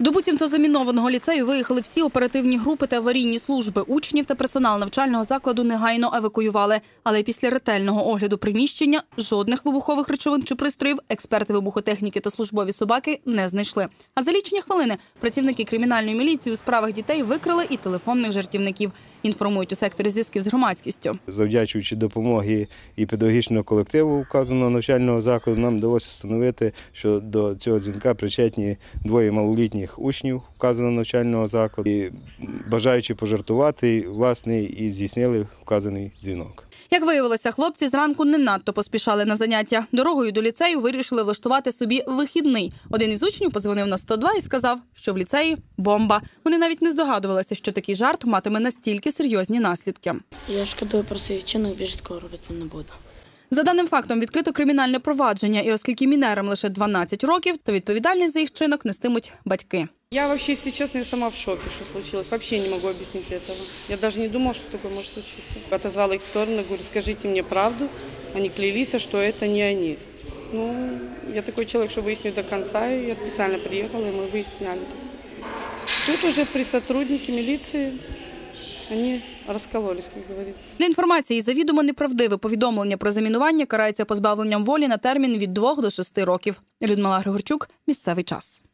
До буцімто замінованого ліцею виїхали всі оперативні групи та аварійні служби. Учнів та персонал навчального закладу негайно евакуювали. Але після ретельного огляду приміщення жодних вибухових речовин чи пристроїв експерти вибухотехніки та службові собаки не знайшли. А за лічені хвилини працівники кримінальної міліції у справах дітей викрили і телефонних жартівників. Інформують у секторі зв'язків з громадськістю. Завдячуючи допомоги і педагогічного колективу вказаного навчального закладу, нам вдалося встановити, що до цього дзвінка причетні двоє малолітніх учнів вказаного навчального закладу. І бажаючи пожартувати, власне, і здійснили вказаний дзвінок. Як виявилося, хлопці зранку не надто поспішали на заняття. Дорогою до ліцею вирішили влаштувати собі вихідний. Один із учнів подзвонив на 102 і сказав, що в ліцеї бомба. Вони навіть не здогадувалися, що такий жарт матиме настільки серйозні наслідки. Я шкодую про свій вчинок, більше такого робити не буду. За даним фактом відкрито кримінальне провадження, і оскільки мінерам лише 12 років, то відповідальність за їх вчинок нестимуть батьки. Я вообще, если честно, я сама в шоке, что случилось. Вообще не могу объяснить этого. Я даже не думала, что такое может случиться. Отозвала их в сторону, говорю, скажите мне правду. Они клялись, что это не они. Ну, я такой человек, что выясню до конца, и я специально приехала, и мы выясняли. Тут уже при сотруднике милиции они розкололись, як говориться. Для інформації завідомо неправдиве повідомлення про замінування карається позбавленням волі на термін від 2 до 6 років. Людмила Григорчук, місцевий час.